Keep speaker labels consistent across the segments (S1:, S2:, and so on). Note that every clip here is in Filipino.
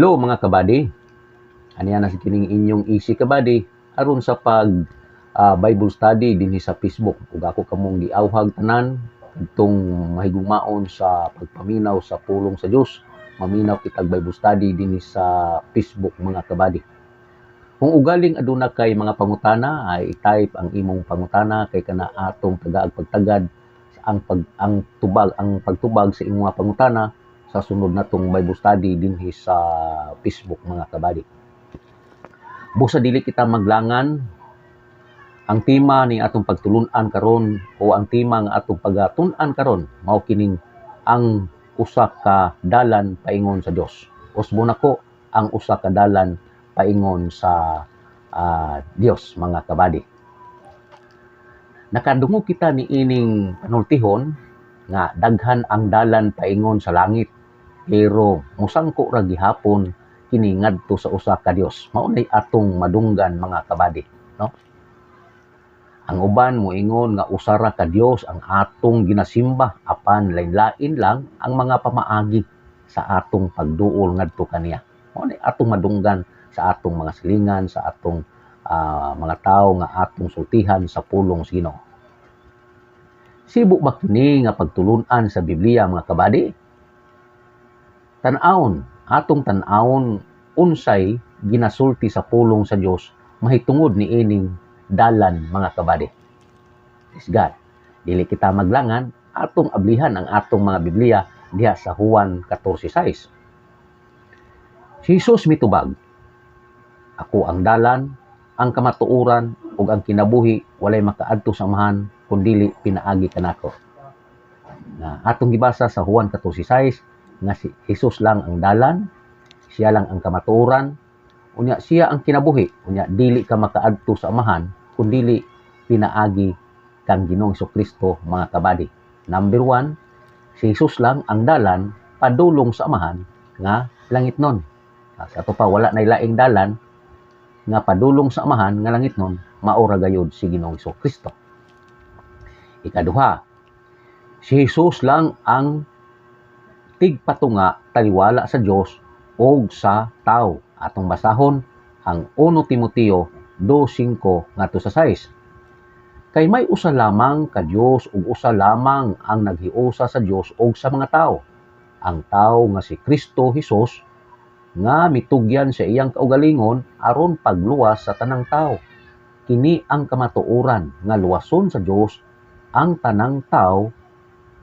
S1: Hello mga kabady. Aniya na si kining inyong easy kabady aron sa pag ah, Bible study dinhi sa Facebook ug ako kamong giawhag tanan itong mahigugmaon sa pagpaminaw sa pulong sa Dios. Maminaw kitag Bible study dinhi sa Facebook mga kabady. Kung ugaling aduna kay mga pangutana ay i-type ang imong pangutana kay kana atong tagaag pagtagad ang pag ang tubag ang pagtubag sa imong pangutana sa sunod natong Bible study dinhi sa Facebook mga kabady. Busa dili kita maglangan ang tema ni atong pagtulun-an karon o ang tema nga atong pagatun-an karon mao kining ang usa ka dalan paingon sa Dios. Usbo nako ang usa ka dalan paingon sa ah, Dios mga kabady. Nakadungog kita ni ining panultihon nga daghan ang dalan paingon sa langit pero musangko ra gihapon kini ngadto sa usa ka Dios maunay atong madunggan mga kabady no? Ang uban moingon nga usa ra ka Dios ang atong ginasimba apan lain-lain lang ang mga pamaagi sa atong pagduol ngadto kaniya maunay atong madunggan sa atong mga silingan sa atong ah, mga tawo nga atong sultihan sa pulong sa Ginoo Sibo ba kini nga pagtulunan sa Biblia mga kabady? Tan-awon, atong tan-awon unsay ginasulti sa pulong sa Dios mahitungod ni ining dalan mga kabady. Praise God. Dili kita maglangan atong ablihan ang atong mga Biblia diha sa Juan 14:6. Si Jesus mitubag, Ako ang dalan, ang kamatuoran ug ang kinabuhi walay makaadto sa amahan kundili pinaagi kanako. Na atong gibasa sa Juan 14:6 nga si Jesus lang ang dalan, siya lang ang kamatuoran, unya siya ang kinabuhi, unya dili ka makaadto sa amahan kundili pinaagi kang Ginoong Kristo mga kabady. Number one, si Jesus lang ang dalan padulong sa amahan nga langit nun. Ah, Sa to pa wala na laing dalan nga padulong sa amahan nga langit nun maura gayud si Ginoong Kristo. Ikaduha, si Jesus lang ang tigpatunga taliwala sa Dios o sa tao. Atong basahon ang 1 Timoteo 2:5 ngadto sa 6. Kay may usa lamang ka Dios ug usa lamang ang naghiusa sa Dios ug sa mga tao. Ang tao nga si Kristo Hesus nga mitugyan sa iyang kaugalingon aron pagluwas sa tanang tao. Kini ang kamatuoran nga luwason sa Dios ang tanang tao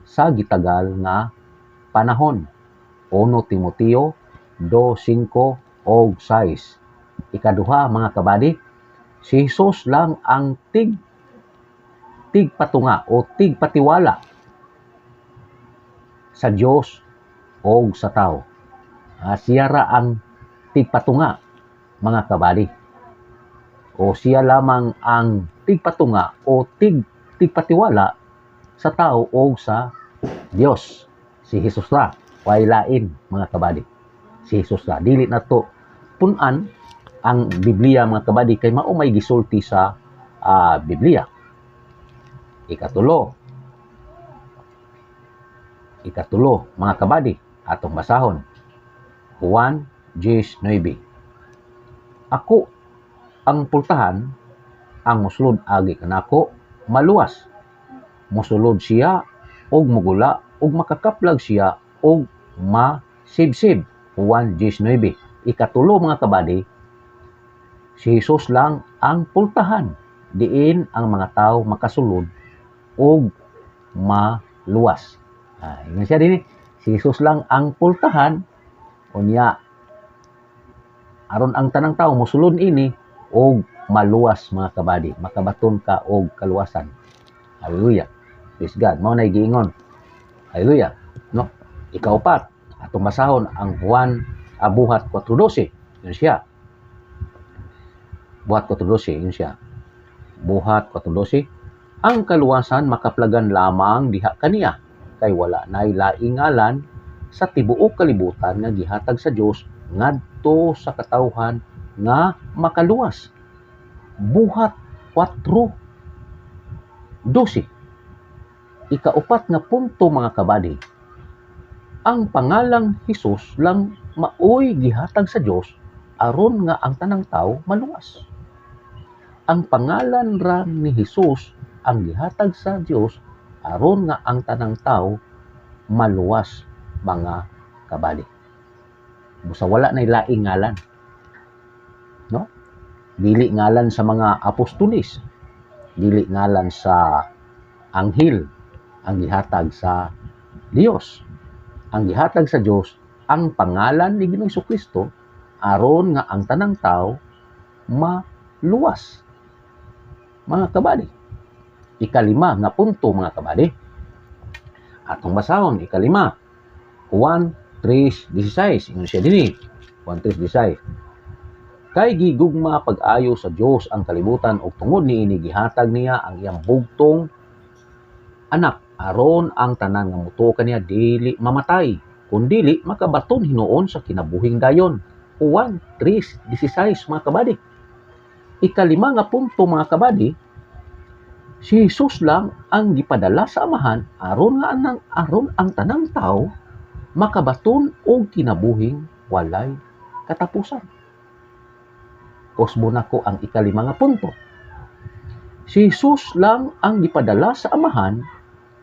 S1: sa gitagal nga panahon. 1 Timoteo 2:5 og 6. Ikaduha mga kabady, si Jesus lang ang tig tigpatunga o tigpatiwala sa Dios o sa tao. Ah, siya ra ang tigpatunga mga kabady. O siya lamang ang tigpatunga o tig tigpatiwala sa tao o sa Dios. Si Jesus ra, way lain mga kabady. Si Jesus ra. Dili na to punan ang Biblia mga kabady kay mao may gisulti sa ah, Biblia. Ikatulo. Ikatulo mga kabady atong basahon. Juan 10:9. Ako ang pultahan ang musulod agi kanako maluwas. Musulod siya og mugula og makakaplag siya og masibsib. Juan 19. Ikatulo mga kabady, si Jesus lang ang pultahan. Diin ang mga tao makasulod og maluwas. Ah, siya din si Jesus lang ang pultahan unya aron ang tanang tao mosulod ini og maluwas mga kabady makabaton ka og kaluwasan hallelujah praise God mao nay giingon hallelujah. No? Ikaupat atong masahon ang Juan ah, buhat 4:12 yun siya. Buhat 4:12 yun siya. Buhat 4:12 ang kaluwasan makaplagan lamang diha kaniya. Kay wala nay laingalan sa tibuok kalibutan nga gihatag sa Dios ngadto sa katawhan nga makaluwas. Buhat 4 12 ikaupat nga punto mga kabady ang pangalang Hesus lang maoy gihatag sa Dios aron nga ang tanang tao maluwas. Ang pangalan ra ni Hesus ang gihatag sa Dios aron nga ang tanang tao maluwas mga kabali. Busa wala na laing ngalan. No? Dili ngalan sa mga apostolis. Dili ngalan sa anghel ang gihatag sa Dios. Ang gihatag sa Dios ang pangalan ni Ginoong Kristo aron nga ang tanang tao maluwas. Mga kabali. Ikalima nga punto mga kabali. Atong basahon, ikalima. Juan 3.16. Ingon siya din eh. Juan 3.16. Kay gigugma pag-ayo sa Dios ang kalibutan ug tungod niini gihatag niya ang iyang bugtong anak aron ang tanan nga muto kaniya dili mamatay kun dili makabaton hinuon sa kinabuhing dayon. Juan 3.16 mga kabady. Ikalima nga punto mga kabady, si Jesus lang ang gipadala sa amahan aron nga anang aron ang tanang tao makabaton og kinabuhing walay katapusan. Kusbo nako ang ikalima nga punto. Si Jesus lang ang gipadala sa amahan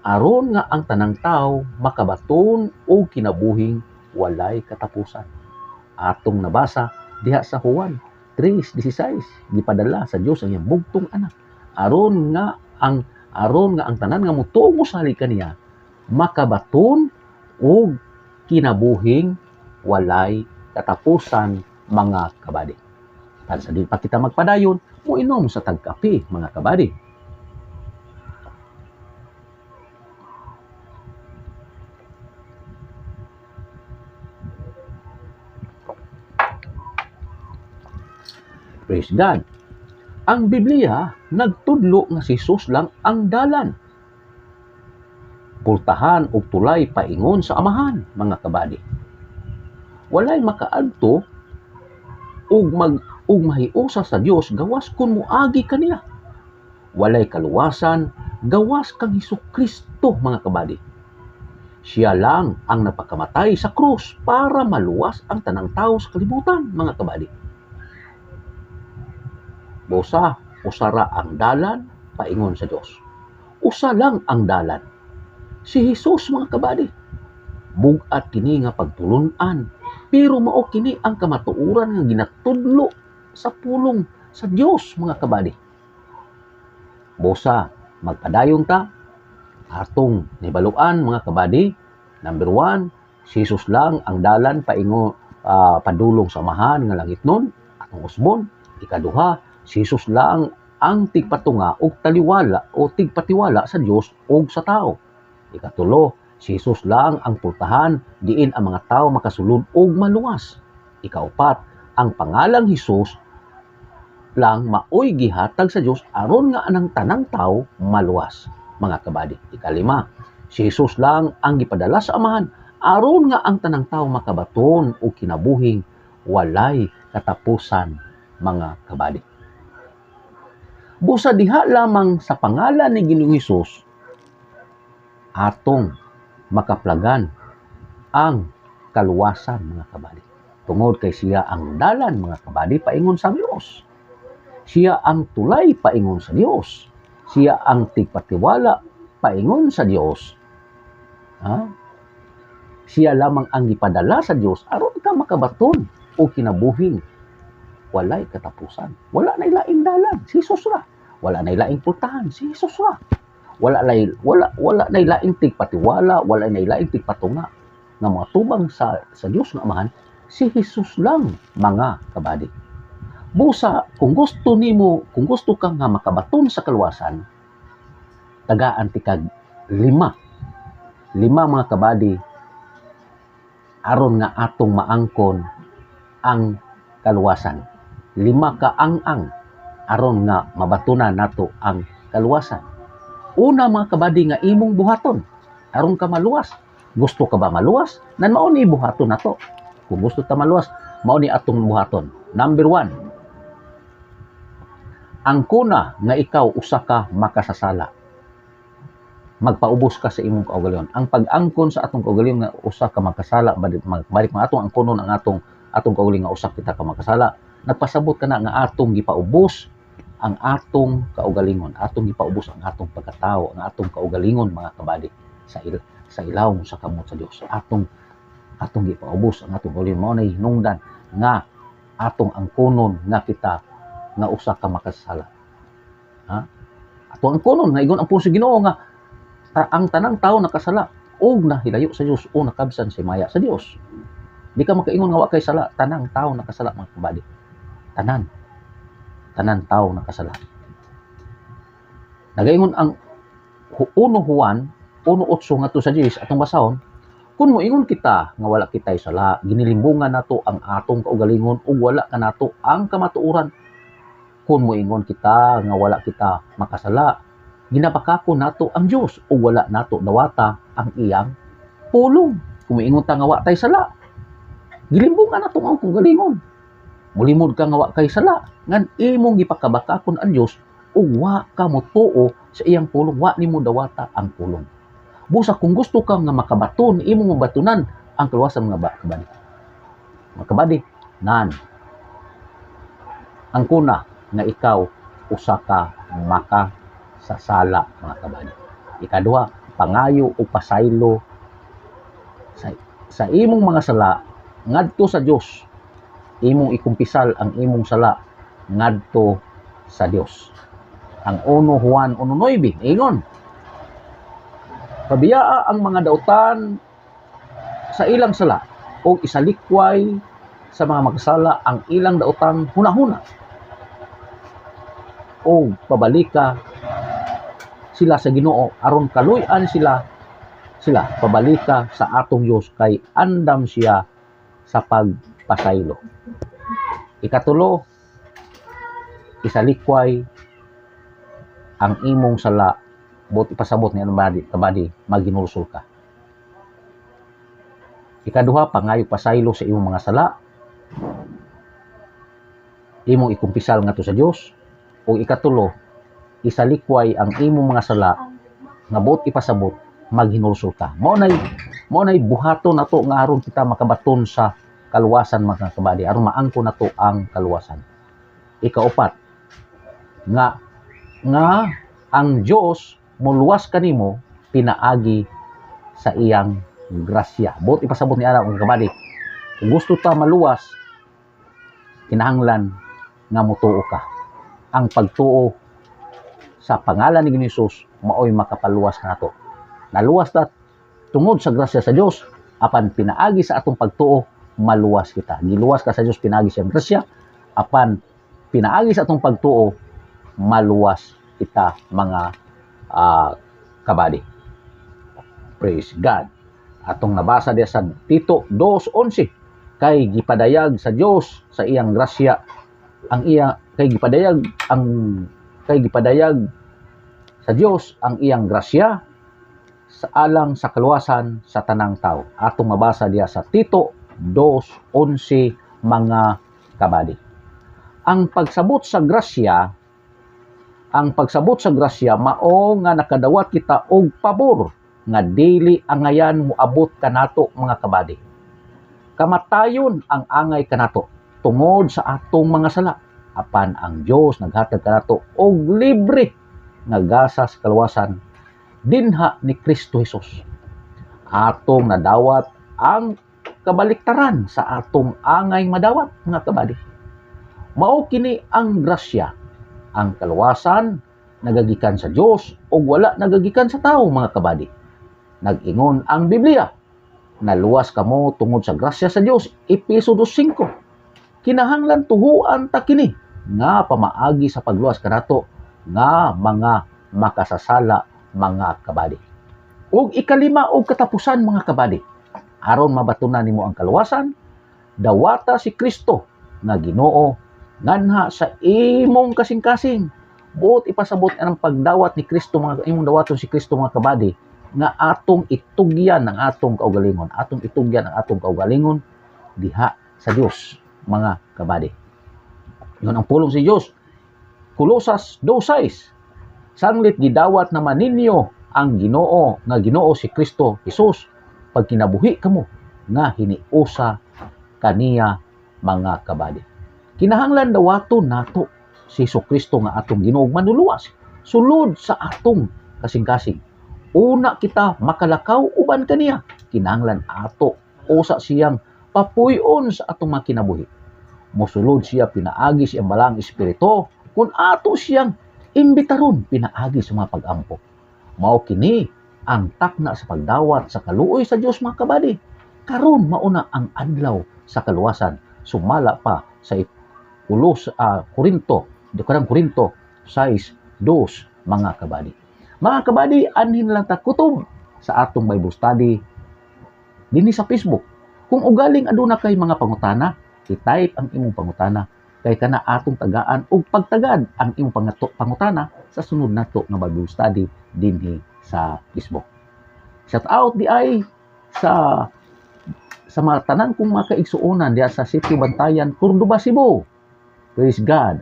S1: aron nga ang tanang tao makabaton og kinabuhing walay katapusan. Atong nabasa diha sa Juan 3:16 gipadala sa Dios ang iyang bugtong anak aron nga ang aron nga ang tanan nga mutuo sa kaniya makabaton og kinabuhing walay katapusan mga kabady. Tan sa di pa kita magpadayon, muinom sa tagkape mga kabady. Praise God. Ang Biblia nagtudlo nga si Jesus lang ang dalan. Pultahan og tulay paingon sa amahan, mga kabady. Walay makaadto ug mag ug mahiusa sa Dios gawas kun muagi kaniya. Walay kaluwasan gawas kang Hesus Kristo, mga kabady. Siya lang ang napakamatay sa krus para maluwas ang tanang tao sa kalibutan, mga kabady. Bosa, usara ang dalan, paingon sa Dios. Usa lang ang dalan. Si Jesus mga kabady. Bugat kini nga pagtulunan, pero mao kini ang kamatuoran nga ginatudlo sa pulong sa Dios mga kabady. Bosa, magpadayon ta atong nibaluan mga kabady. Number one, si Jesus lang ang dalan paingo uh, padulong sa mahan nga langit nun atong usbon. Ikaduha, si Jesus lang ang tigpatunga o taliwala o tigpatiwala sa Dios o sa tao. Ikatulo, si Jesus lang ang pultahan diin ang mga tao makasulod og maluwas. Ikaupat, ang pangalang Jesus lang maoy gihatag sa Dios aron nga anang tanang tao maluwas. Mga kabady. Ikalima, si Jesus lang ang gipadala sa amahan aron nga ang tanang tao makabaton o kinabuhing walay katapusan mga kabady. Busa diha lamang sa pangalan ni Ginoong Hesus atong makaplagan ang kaluwasan mga kabady. Tungod kay siya ang dalan mga kabady paingon sa Dios. Siya ang tulay paingon sa Dios. Siya ang tigpatiwala paingon sa Dios. Ha? Siya lamang ang gipadala sa Dios aron ka makabaton o kinabuhing walay katapusan. Wala na ilaing dalan, si Jesus ra. Wala na ilaing pultahan, si Jesus ra. Wala na wala wala na ilaing tigpatiwala, wala na ilaing tigpatunga nga mga tubang sa sa Dios nga amahan, si Jesus lang mga kabady. Busa, kung gusto nimo, kung gusto ka nga makabaton sa kaluwasan, tagaan ti kag lima. Lima mga kabady aron nga atong maangkon ang kaluwasan lima ka ang-ang aron nga mabatunan nato ang kaluwasan. Una mga kabady nga imong buhaton aron ka maluwas. Gusto ka ba maluwas? Nan mao ni buhaton nato. Kung gusto ta maluwas, mao ni atong buhaton. Number one, ang kuna nga ikaw usa ka makasasala. magpaubos ka sa imong kaugalingon. Ang pag-angkon sa atong kaugalingon nga usa ka magkasala balik mga atong angkonon ang atong atong kaugalingon nga usa kita ka magkasala. Nagpasabot ka na nga atong gipaubos ang atong kaugalingon, atong gipaubos ang atong pagkatao, ang atong kaugalingon mga kabady sa il sa ilawom sa kamot sa Dios. Atong atong gipaubos ang atong kaugalingon mao nay hinungdan nga atong angkonon nga kita nga usa ka makasala. Ha? Ato ang kunon nga igon ang puso Ginoo nga ta- ang tanang tao nakasala og nahilayo sa Dios o nakabsan si maya sa Dios. Di ka makaingon nga wa kay sala, tanang tao nakasala mga kabady. Tanan. Tanan tao nakasala. Nagaingon ang uno Juan, uno otso nga to sa Diyos atong basahon, kung mo ingon kita nga wala kitay sala, ginilimbungan nato ang atong kaugalingon ug wala ka nato ang kamatuoran. Kung mo ingon kita nga wala kita makasala, ginapakako nato ang Dios ug wala nato dawata ang iyang pulong. Kung moingon ta nga wa tay sala, gilimbungan nato ang kaugalingon. Mulimod ka nga wa kay sala, ngan imong gipakabakakon ang Dios ug wa ka motuo sa iyang pulong, wa nimo dawata ang pulong. Busa kung gusto ka nga makabaton, imong mabatunan ang kaluwasan mga ba- kabady. Mga nan. Ang kuna nga ikaw usa ka maka sa sala mga kabady. Ikaduha, pangayo o pasaylo sa, sa imong mga sala ngadto sa Dios. Imong ikumpisal ang imong sala ngadto sa Dios. Ang 1 Juan 1.9, ingon, Pabiyaa ang mga dautan sa ilang sala o isalikway sa mga magsala ang ilang dautan hunahuna o pabalika sila sa Ginoo aron kaluy-an sila sila pabalika sa atong Dios kay andam siya sa pagpasaylo. Ikatulo, isalikway ang imong sala bot ipasabot ni anong badi kabadi maginulsol ka. Ikaduha, pangayo pasaylo sa imong mga sala. Imong ikumpisal nga to sa Dios. O ikatulo, isalikway ang imong mga sala nga bot ipasabot maghinulsol ka. Mao nay mao nay buhaton nato nga aron kita makabaton sa kaluwasan mga kabadi aron maangko nato ang kaluwasan. Ikaupat, nga nga ang Dios muluwas kanimo pinaagi sa iyang grasya. Bot ipasabot ni ara ang kabadi. Kung gusto ta maluwas, kinahanglan nga mutuo ka. Ang pagtuo sa pangalan ni Jesus maoy makapaluwas nato. Naluwas ta tungod sa grasya sa Dios apan pinaagi sa atong pagtuo maluwas kita. Giluwas ka sa Dios pinaagi sa grasya apan pinaagi sa atong pagtuo maluwas kita mga ah, kabady. Praise God. Atong nabasa diya sa Tito 2:11 kay gipadayag sa Dios sa iyang grasya ang iya kay gipadayag ang kay gipadayag sa Dios ang iyang grasya sa alang sa kaluwasan sa tanang tao. Atong mabasa diya sa Tito 2:11 mga kabady. Ang pagsabot sa grasya ang pagsabot sa grasya mao nga nakadawat kita og pabor nga dili angayan moabot kanato mga kabady. Kamatayon ang angay kanato tungod sa atong mga sala. Apan ang Dios naghatag kanato og libre nga gasa sa kaluwasan dinha ni Kristo Jesus. Atong nadawat ang kabaliktaran sa atong angay madawat mga kabady. Mao kini ang grasya ang kaluwasan nagagikan sa Dios o wala nagagikan sa tao mga kabady. Nag-ingon ang Biblia, naluwas kamo tungod sa grasya sa Dios. Episodo 5. Kinahanglan tuhuan ta kini nga pamaagi sa pagluwas kanato nga mga makasasala mga kabady. Ug ikalima og katapusan mga kabady. Aron mabatunan nimo ang kaluwasan, dawata si Kristo nga Ginoo nganha sa imong kasing-kasing. Buot ipasabot ang pagdawat ni Kristo mga imong dawaton si Kristo mga kabady nga atong itugyan ang atong kaugalingon, atong itugyan ang atong kaugalingon diha sa Dios mga kabady. Yun ang pulong si Dios. Kulosas 2:6. Sanglit gidawat naman ninyo ang Ginoo nga Ginoo si Kristo Jesus pag kinabuhi kamo nga hiniusa kaniya mga kabady. Kinahanglan dawaton nato si Hesus Kristo nga atong Ginoo ug manuluwas sulod sa atong kasing-kasing. Una kita makalakaw uban kaniya. Kinahanglan ato usa siyang papuyon sa atong mga kinabuhi. Mosulod siya pinaagi siyang balang espiritu kung ato siyang imbitaron pinaagi sa mga pag-ampo. Mao kini ang takna sa pagdawat sa kaluoy sa Dios mga kabady. Karon mauna ang adlaw sa kaluwasan. Sumala pa sa ulo sa ah, Korinto, di karang Korinto 6, 2 mga kabady. Mga kabady, anhin lang ta kutob sa atong Bible study dinhi sa Facebook. Kung ugaling aduna kay mga pangutana, i-type ang imong pangutana kay kana atong tagaan ug pagtagad ang imong pangutana sa sunod nato nga Bible study dinhi sa Facebook. Shout out di ay sa sa mga tanan kong mga kaigsuonan diya sa City Bantayan, Cordoba, Cebu. Praise God.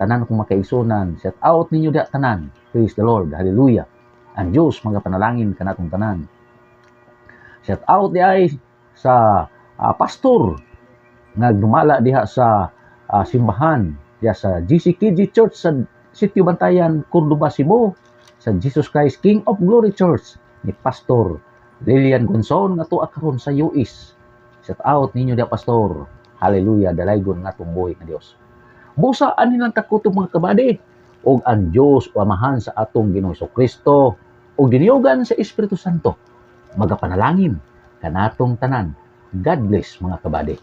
S1: Tanan kong mga kaigsuonan, shout out ninyo diya tanan. Praise the Lord. Hallelujah. Ang Diyos mga panalangin kanatong tanan. Shout out di ay sa ah, pastor nga dumala diha sa ah, simbahan diha sa GCKG Church sa Sitio Bantayan, Cordoba, Cebu sa Jesus Christ King of Glory Church ni Pastor Lilian Gonzon nga tuwa karon sa US. Shout out ninyo diha pastor. Hallelujah, dalaygon nga tumboy nga Dios. Busa ani lang takuto mga kabady ug ang Dios o amahan sa atong Ginoong Kristo ug diniyogan sa Espiritu Santo magapanalangin kanatong tanan. God bless mga kabady.